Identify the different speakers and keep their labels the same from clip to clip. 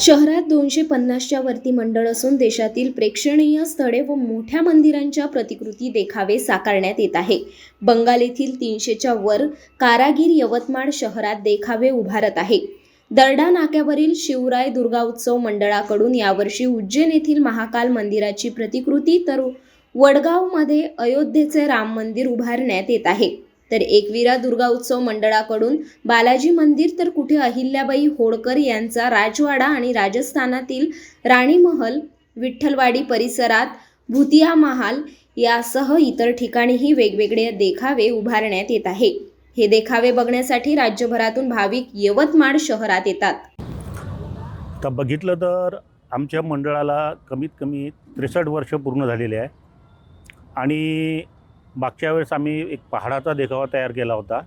Speaker 1: शहरात दोनशे पन्नासच्या वरती मंडळ असून देशातील प्रेक्षणीय स्थळे व मोठ्या मंदिरांच्या प्रतिकृती देखावे साकारण्यात येत आहे. बंगाल येथील तीनशेच्या वर कारागीर यवतमाळ शहरात देखावे उभारत आहे. दर्डा नाक्यावरील शिवराय दुर्गा उत्सव मंडळाकडून यावर्षी उज्जैन येथील महाकाल मंदिराची प्रतिकृती तर वडगावमध्ये अयोध्येचे राम मंदिर उभारण्यात येत आहे. तर एकविरा दुर्गा उत्सव मंडळाकडून बालाजी मंदिर तर कुठे अहिल्याबाई होळकर यांचा राजवाडा आणि राजस्थानातील राणी महल विठ्ठलवाडी परिसरात भुतिया महाल यासह इतर ठिकाणीही वेगवेगळे देखावे उभारण्यात येत आहे. हे देखावे बघण्यासाठी राज्यभरातून भाविक यवतमाळ शहरात येतात.
Speaker 2: तर बघितलं तर आमच्या मंडळाला कमीत कमी त्रेसष्ट वर्ष पूर्ण झालेले आहे. आणि मागच्या वेळेस आम्ही एक पहाडाचा देखावा तयार केला होता.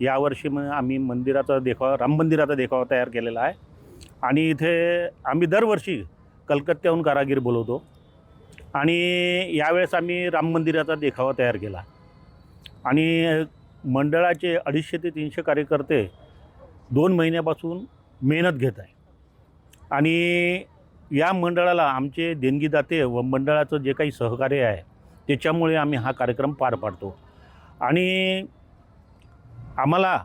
Speaker 2: यावर्षी मग आम्ही मंदिराचा देखावा राम मंदिराचा देखावा तयार केलेला आहे. आणि इथे आम्ही दरवर्षी कलकत्त्याहून कारागीर बोलवतो. आणि यावेळेस आम्ही राम मंदिराचा देखावा तयार केला. आणि मंडळाचे अडीचशे ते तीनशे कार्यकर्ते दोन महिन्यापासून मेहनत घेत आहे. आणि या मंडळाला आमचे देणगीदाते व मंडळाचं जे काही सहकार्य आहे त्याच्यामुळे आम्ही हा कार्यक्रम पार पाडतो. आणि आम्हाला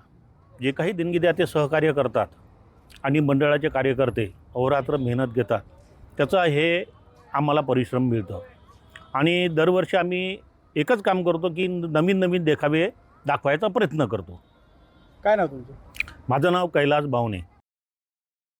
Speaker 2: जे काही देणगीदाते सहकार्य करतात आणि मंडळाचे कार्यकर्ते अहोरात्र मेहनत घेतात. त्याचं हे आम्हाला परिश्रम मिळतं. आणि दरवर्षी आम्ही एकच काम करतो की नवीन नवीन देखावे दाखवायचा प्रयत्न करतो.
Speaker 3: काय नाव तुमचं?
Speaker 2: माझं नाव कैलास बावणे